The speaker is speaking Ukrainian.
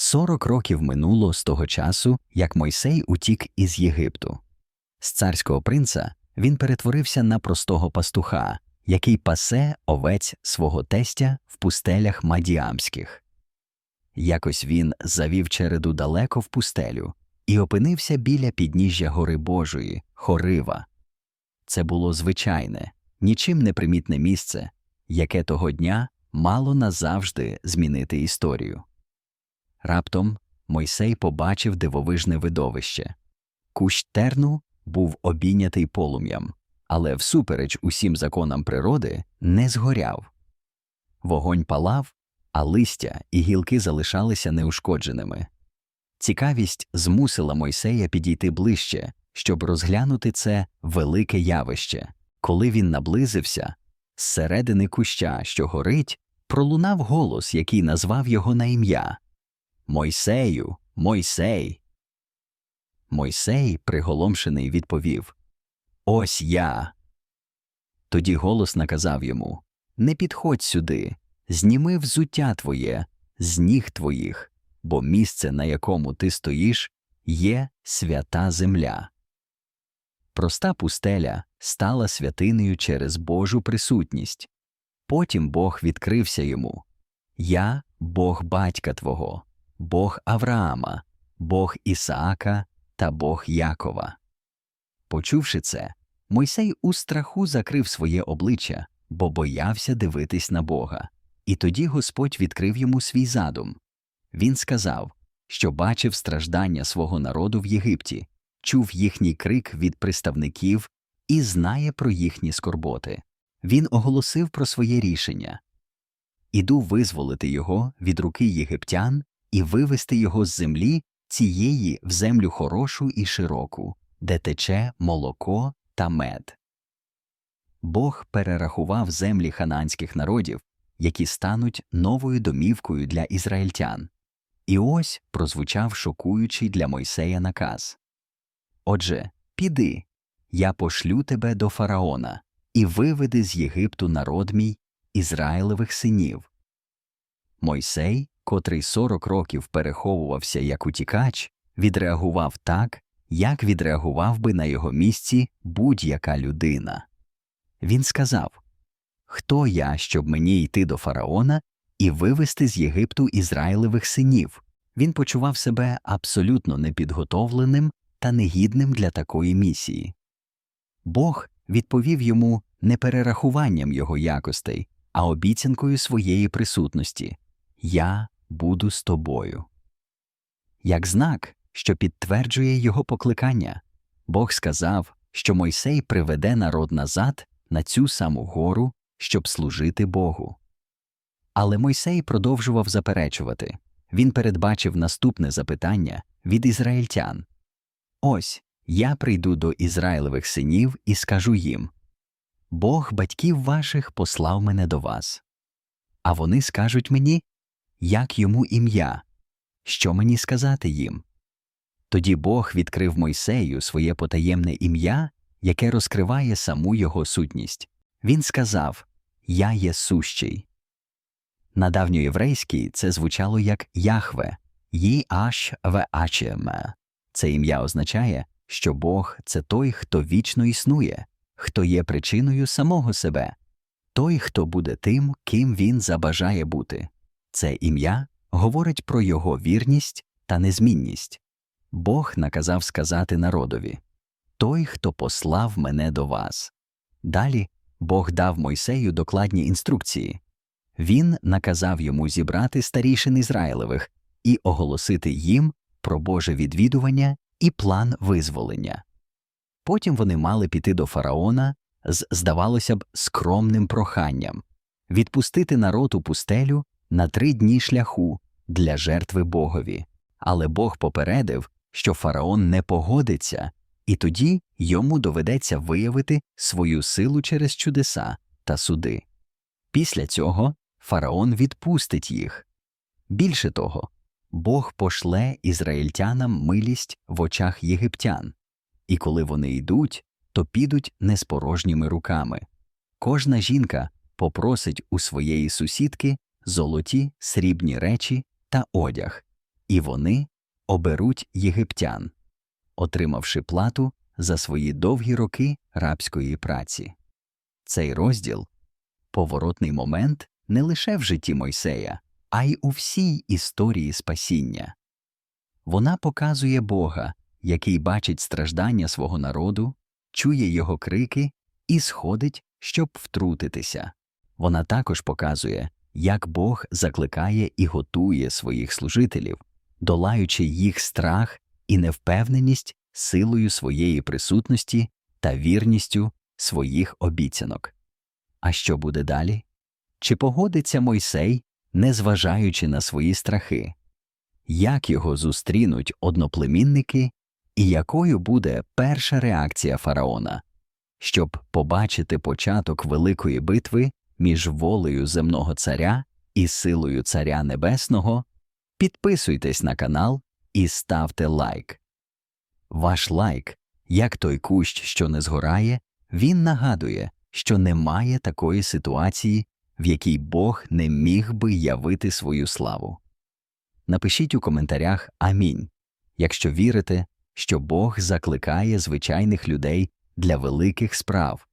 Сорок років минуло з того часу, як Мойсей утік із Єгипту. З царського принца він перетворився на простого пастуха, який пасе овець свого тестя в пустелях Мадіамських. Якось він завів череду далеко в пустелю і опинився біля підніжжя гори Божої, Хорива. Це було звичайне, нічим не примітне місце, яке того дня мало назавжди змінити історію. Раптом Мойсей побачив дивовижне видовище. Кущ терну був обійнятий полум'ям, але всупереч усім законам природи не згоряв. Вогонь палав, а листя і гілки залишалися неушкодженими. Цікавість змусила Мойсея підійти ближче, щоб розглянути це велике явище. Коли він наблизився, з середини куща, що горить, пролунав голос, який назвав його на ім'я Мойсею, Мойсей. Мойсей, приголомшений, відповів Ось я. Тоді голос наказав йому Не підходь сюди, зніми взуття твоє, з ніг твоїх, бо місце, на якому ти стоїш, є свята земля. Проста пустеля стала святинею через Божу присутність. Потім Бог відкрився йому Я Бог батька твого, Бог Авраама, Бог Ісаака та Бог Якова. Почувши це, Мойсей у страху закрив своє обличчя, бо боявся дивитись на Бога. І тоді Господь відкрив йому свій задум. Він сказав, що бачив страждання свого народу в Єгипті, чув їхній крик від приставників і знає про їхні скорботи. Він оголосив про своє рішення Іду визволити його від руки єгиптян і вивести його з землі цієї в землю хорошу і широку, де тече молоко та мед. Бог перерахував землі хананських народів, які стануть новою домівкою для ізраїльтян. І ось прозвучав шокуючий для Мойсея наказ Отже, піди, я пошлю тебе до фараона і виведи з Єгипту народ мій Ізраїлевих синів. Мойсей, котрий сорок років переховувався як утікач, відреагував так, як відреагував би на його місці будь-яка людина. Він сказав Хто я, щоб мені йти до фараона і вивести з Єгипту Ізраїлевих синів? Він почував себе абсолютно непідготовленим та негідним для такої місії. Бог відповів йому не перерахуванням його якостей, а обіцянкою своєї присутності Я буду з тобою. Як знак, що підтверджує його покликання, Бог сказав, що Мойсей приведе народ назад на цю саму гору, щоб служити Богу. Але Мойсей продовжував заперечувати він передбачив наступне запитання від ізраїльтян Ось я прийду до Ізраїлевих синів і скажу їм Бог батьків ваших послав мене до вас. А вони скажуть мені, як йому ім'я, що мені сказати їм. Тоді Бог відкрив Мойсею своє потаємне ім'я, яке розкриває саму його сутність. Він сказав Я є сущий. На давньоєврейській це звучало як Яхве, «Ї аш. Це ім'я означає, що Бог це той, хто вічно існує, хто є причиною самого себе, той, хто буде тим, ким він забажає бути. Це ім'я говорить про його вірність та незмінність. Бог наказав сказати народові Той, хто послав мене до вас. Далі Бог дав Мойсею докладні інструкції. Він наказав йому зібрати старішин Ізраїлевих і оголосити їм про Боже відвідування і план визволення. Потім вони мали піти до фараона з, здавалося б, скромним проханням відпустити народ у пустелю на три дні шляху для жертви Богові. Але Бог попередив, що фараон не погодиться, і тоді йому доведеться виявити свою силу через чудеса та суди. Після цього фараон відпустить їх. Більше того, Бог пошле ізраїльтянам милість в очах єгиптян, і коли вони йдуть, то підуть не з порожніми руками. Кожна жінка попросить у своєї сусідки золоті, срібні речі та одяг. і вони оберуть єгиптян, отримавши плату за свої довгі роки рабської праці. Цей розділ поворотний момент не лише в житті Мойсея, а й у всій історії спасіння. Вона показує Бога, який бачить страждання свого народу, чує його крики і сходить, щоб втрутитися. Вона також показує, як Бог закликає і готує своїх служителів, долаючи їх страх і невпевненість силою своєї присутності та вірністю своїх обіцянок. А що буде далі? Чи погодиться Мойсей, незважаючи на свої страхи? Як його зустрінуть одноплемінники, і якою буде перша реакція фараона? Щоб побачити початок великої битви між волею земного царя і силою Царя Небесного, підписуйтесь на канал і ставте лайк. Ваш лайк, як той кущ, що не згорає, він нагадує, що немає такої ситуації, в якій Бог не міг би явити свою славу. Напишіть у коментарях Амінь, якщо вірите, що Бог закликає звичайних людей для великих справ,